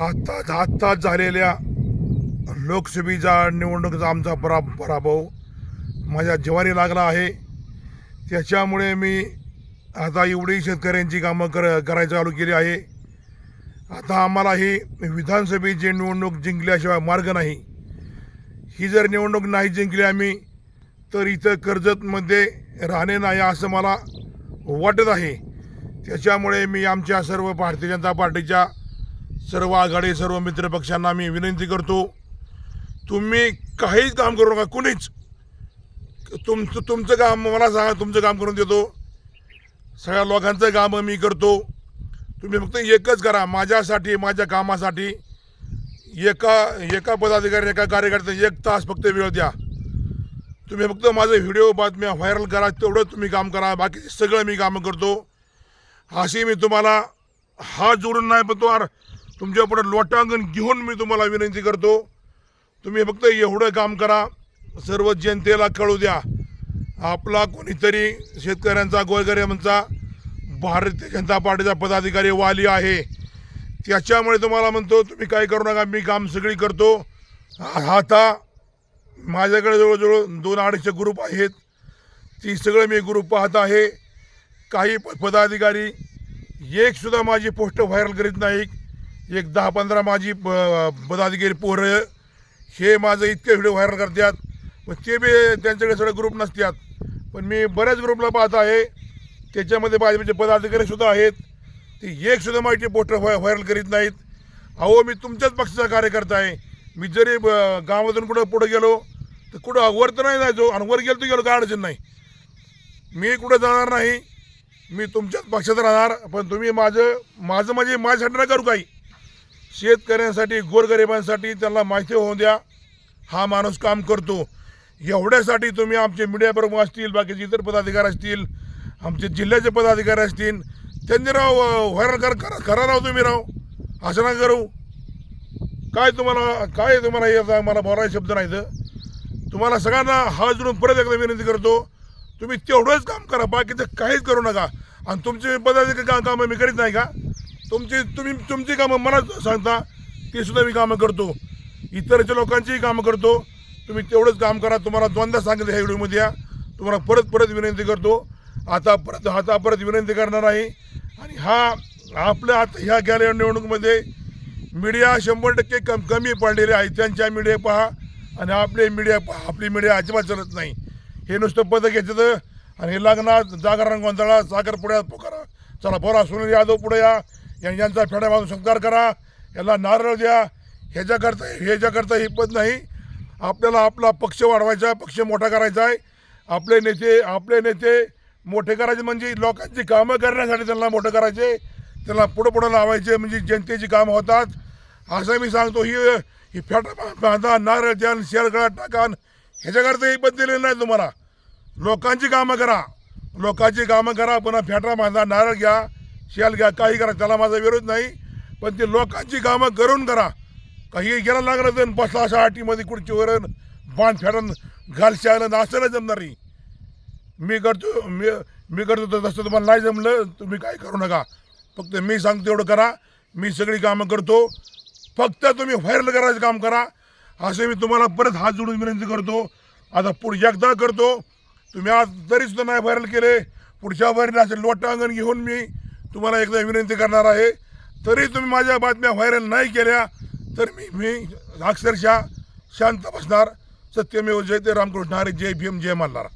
आत्ताच आत्ताच झालेल्या लोकसभेच्या निवडणुकीचा आमचा परा पराभव माझ्या जिवारी लागला आहे त्याच्यामुळे मी आता एवढी शेतकऱ्यांची कामं कर करायची चालू केली आहे. आता आम्हाला ही विधानसभेची निवडणूक जिंकल्याशिवाय मार्ग नाही. ही जर निवडणूक नाही जिंकली आम्ही तर इथं कर्जतमध्ये राहणे नाही असं मला वाटत आहे. त्याच्यामुळे मी आमच्या सर्व भारतीय जनता पार्टीच्या सर्व आघाडी सर्व मित्रपक्षांना मी विनंती करतो तुम्ही काहीच काम करू नका कुणीच. तुमचं तुमचं काम मला सांगा तुमचं काम करून देतो. सगळ्या लोकांचं काम मी करतो. तुम्ही फक्त एकच करा माझ्यासाठी माझ्या कामासाठी. एका एका पदाधिकारी एका कार्यकर्त्या एक तास फक्त वेळ द्या. तुम्ही फक्त माझे व्हिडिओ बातम्या व्हायरल करा तेवढं तुम्ही काम करा बाकी सगळं मी कामं करतो. अशी मी तुम्हाला हात जोडून नाही पण तो तुमच्यापुढे लोटांगण घेऊन मी तुम्हाला विनंती करतो. तुम्ही फक्त एवढं काम करा. सर्व जनतेला कळू द्या. आपला कोणीतरी शेतकऱ्यांचा गोरगरिबांचा भारतीय जनता पार्टीचा पदाधिकारी वाली आहे. त्याच्यामुळे तुम्हाला म्हणतो तुम्ही काय करू नका मी काम सगळी करतो. आता माझ्याकडे जवळजवळ दोन अडीचशे ग्रुप आहेत. ती सगळं मी ग्रुप पाहत आहे. काही प- पदाधिकारी एकसुद्धा माझी पोस्ट व्हायरल करीत नाही एक दहा पंधरा माझी प- पदाधिकारी पोरं हे माझं इतके व्हिडिओ व्हायरल करतात. पण ते बी त्यांच्याकडे सगळे ग्रुप नसतात. पण मी बऱ्याच ग्रुपला पाहत आहे. त्याच्यामध्ये भाजपचे म्हणजे पदाधिकारीसुद्धा आहेत. ते एकसुद्धा माहिती पोस्टर व्हाय व्हायरल करीत नाहीत. अहो मी तुमच्याच पक्षाचा कार्यकर्ता आहे. मी जरी ब- गावातून कुठं पुढं गेलो तर कुठं वर तर नाही जायचो आणि वर गेलो तर गेलो काय अडचण नाही. मी कुठं जाणार नाही. मी तुमच्याच पक्षात राहणार पण तुम्ही माझं माझं म्हणजे माझ्यासाठी नाही करू काही. शेतकऱ्यांसाठी गोरगरिबांसाठी त्यांना माहिती होऊन द्या. हा माणूस काम करतो. एवढ्यासाठी तुम्ही आमचे मीडिया प्रमुख असतील बाकीचे इतर पदाधिकारी असतील आमचे जिल्ह्याचे पदाधिकारी असतील त्यांनी राव व्हायरल कर करा करा राव तुम्ही राव. असं ना करू. काय तुम्हाला काय तुम्हाला याचा मला बोलायचे शब्द नाही तर तुम्हाला सगळ्यांना हात जोडून परत एकदा विनंती करतो. तुम्ही तेवढंच काम करा बाकीचं काहीच करू नका. आणि तुमचे पदाधिकारी काम कामं मी करीत नाही का? तुमची तुम्ही तुमची कामं मला सांगता ती सुद्धा मी कामं करतो. इतरच्या लोकांचीही कामं करतो. तुम्ही तेवढंच काम करा तुम्हाला दोनदा सांगितलं ह्या व्हिडिओमध्ये या. तुम्हाला परत परत विनंती करतो. आता परत आता परत विनंती करणार आहे. आणि हा आपल्या आता ह्या गेल्या निवडणुकीमध्ये मीडिया शंभर टक्के कम कमी पडलेले आहे त्यांच्या मीडिया पहा आणि आपले मीडिया पहा. आपली मीडिया अजिबात चालत नाही. हे नुसतं पद घेतात आणि हे लग्नात जागरण गोंधळा साखरपुड्यात पोकारा. चला बोरा सुनील यादव पुढे या- यांचा फेडा बांधून संकार करा. याला नारळ द्या. ह्याच्याकरता ह्याच्याकरता ही पद नाही. आपल्याला आपला पक्ष वाढवायचा आहे पक्ष मोठा करायचा आहे. आपले नेते आपले नेते मोठे करायचे म्हणजे लोकांची कामं करण्यासाठी त्यांना मोठं करायचे. त्यांना पुढं पुढं लावायचे म्हणजे जनतेची कामं होतात. असं मी सांगतो ही ही फेटा बांधा नारळ द्या शेअर टाका ह्याच्याकरता ही पद दिलेलं नाही तुम्हाला. लोकांची कामं करा. लोकांची कामं करा पुन्हा फेटा बांधा नारळ घ्या. शेल घ्या काही करा त्याला माझा विरोध नाही. पण ते लोकांची कामं करून करा. काही गेला लागलं तर बसला अशा आटीमध्ये खुर्चीवर बाण फेडन घाल शाळेला असं नाही जमणार नाही मी करतो मी मी करतो तर तसं तुम्हाला नाही जमलं तुम्ही काय करू नका. फक्त मी सांगतो एवढं करा. मी सगळी कामं करतो. फक्त तुम्ही व्हायरल करायचं काम करा. असे मी तुम्हाला परत हात जोडून विनंती करतो. आता पुढे एकदा करतो. तुम्ही आज तरीसुद्धा नाही व्हायरल केले. पुढच्या वरील असे लोटांगण घेऊन मी तुम्हाला एकदा विनंती करणार आहे तरी तुम्ही माझ्या बातम्या व्हायरल नाही केल्या तर मी मी अक्षरशः शांत बसणार. सत्यमेव जयते रामकृष्ण हरे जय भीम जय मल्हार.